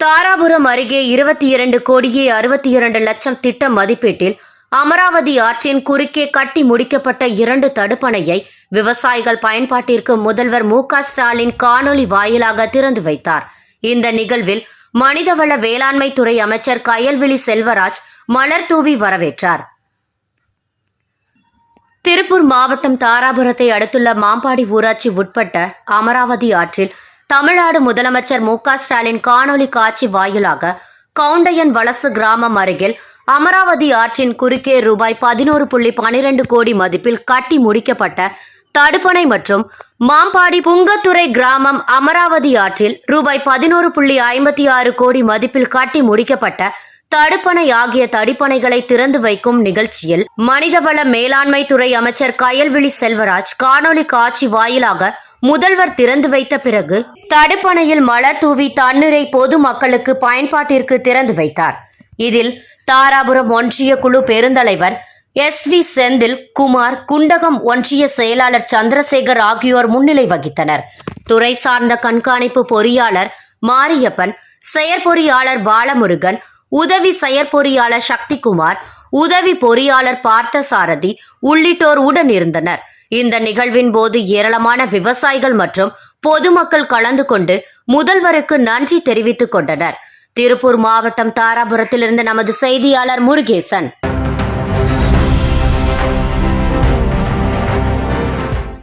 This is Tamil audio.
தாராபுரம் அருகே இருபத்தி இரண்டு கோடியே அறுபத்தி இரண்டு லட்சம் திட்ட மதிப்பீட்டில் அமராவதி ஆற்றின் குறுக்கே கட்டி முடிக்கப்பட்ட இரண்டு தடுப்பணையை விவசாயிகள் பயன்பாட்டிற்கு முதல்வர் மு க ஸ்டாலின் காணொலி வாயிலாக திறந்து வைத்தார். இந்த நிகழ்வில் மனிதவள வேளாண்மை துறை அமைச்சர் கயல்விழி செல்வராஜ் மலர் தூவி வரவேற்றார். திருப்பூர் மாவட்டம் தாராபுரத்தை அடுத்துள்ள மாம்பாடி ஊராட்சி உட்பட்ட அமராவதி ஆற்றில் தமிழ்நாடு முதலமைச்சர் மு ஸ்டாலின் காணொலி காட்சி வாயிலாக கவுண்டையன் வலசு கிராமம் அருகில் அமராவதி ஆற்றின் குறுக்கே ரூபாய் பதினோரு புள்ளி பனிரெண்டு கோடி மதிப்பில் கட்டி முடிக்கப்பட்ட தடுப்பணை மற்றும் மாம்பாடி புங்கத்துறை கிராமம் அமராவதி ஆற்றில் ரூபாய் பதினோரு புள்ளி ஐம்பத்தி ஆறு கோடி மதிப்பில் கட்டி முடிக்கப்பட்ட தடுப்பணை ஆகிய தடுப்பணைகளை திறந்து வைக்கும் நிகழ்ச்சியில் மனிதவள மேலாண்மை துறை அமைச்சர் கயல்விழி செல்வராஜ் காணொலி காட்சி வாயிலாக முதல்வர் திறந்து வைத்த பிறகு தடுப்பணையில் மலர் தூவி தண்ணீரை பொதுமக்களுக்கு பயன்பாட்டிற்கு திறந்து வைத்தார். இதில் தாராபுரம் ஒன்றிய குழு பெருந்தலைவர் எஸ் வி செந்தில் குமார் குண்டகம் ஒன்றிய செயலாளர் சந்திரசேகர் ஆகியோர் முன்னிலை வகித்தனர். துறை சார்ந்த கண்காணிப்பு பொறியாளர் மாரியப்பன் செயற்பொறியாளர் பாலமுருகன் உதவி செயற்பொறியாளர் சக்திகுமார் உதவி பொறியாளர் பார்த்தசாரதி உள்ளிட்டோர் உடன் இருந்தனர். இந்த நிகழ்வின் போது ஏராளமான விவசாயிகள் மற்றும் பொதுமக்கள் கலந்து கொண்டு முதல்வருக்கு நன்றி தெரிவித்துக் கொண்டனர். திருப்பூர் மாவட்டம் தாராபுரத்திலிருந்து நமது செய்தியாளர் முருகேசன்.